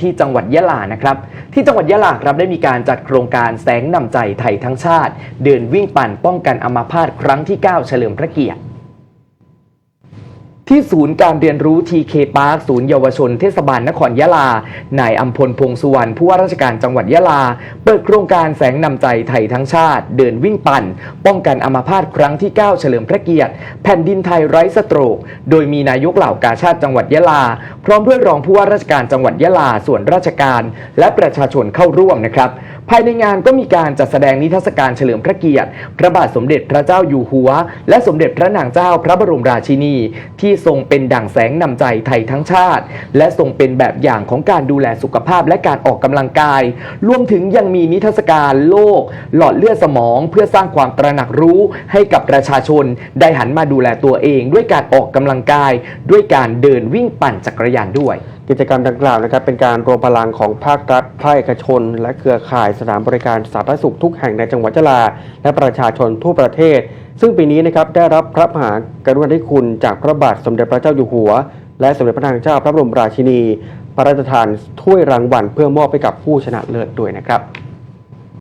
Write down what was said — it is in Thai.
ที่จังหวัดยะลานะครับ ที่จังหวัดยะลาครับได้มีการจัดโครงการแสงนำใจไทยทั้งชาติ เดินวิ่งปั่นป้องกันอัมาพาตครั้งที่ 9 เฉลิมพระเกียรติ ที่ศูนย์การเรียนรู้ TK Park ศูนย์เยาวชนเทศบาลนครยะลา นายอัมพลพงสุวรรณผู้ว่าราชการจังหวัดยะลา เปิดโครงการแสงนำใจไทยทั้งชาติ เดินวิ่งปั่น ป้องกันอัมาพาตครั้งที่ 9 เฉลิมพระเกียรติ แผ่นดินไทยไร้สโตรก โดยมีนายกเหล่ากาชาติจังหวัดยะลา พร้อมด้วยรองผู้ว่าราชการจังหวัดยะลาส่วนราชการ และประชาชนเข้าร่วมนะครับ ภายในงานก็มีการจัดแสดงนิทรรศการเฉลิมพระเกียรติ พระบาทสมเด็จพระเจ้าอยู่หัว และสมเด็จพระนางเจ้าพระบรมราชินี ที่ทรงเป็นดั่งแสงนำใจไทยทั้งชาติ และทรงเป็นแบบอย่างของการดูแลสุขภาพและการออกกำลังกาย รวมถึงยังมีนิทรรศการโลก หลอดเลือดสมอง เพื่อสร้างความตระหนักรู้ให้กับประชาชน ได้หันมาดูแลตัวเอง ด้วยการออกกำลังกาย ด้วยการเดินวิ่งปั่นจักรยานด้วย กิจกรรมดังกล่าวนะครับเป็นการรวมพลังของภาครัฐภาคเอกชน และเครือข่ายสถานบริการสาธารณสุขทุกแห่งในจังหวัดยะลา และประชาชนทั่วประเทศ ซึ่งปีนี้นะครับได้รับพระมหากรุณาธิคุณจากพระบาทสมเด็จพระเจ้าอยู่หัว และสมเด็จพระนางเจ้าพระบรมราชินี พระราชทานถ้วยรางวัลเพื่อมอบให้กับผู้ชนะเลิศด้วยนะครับ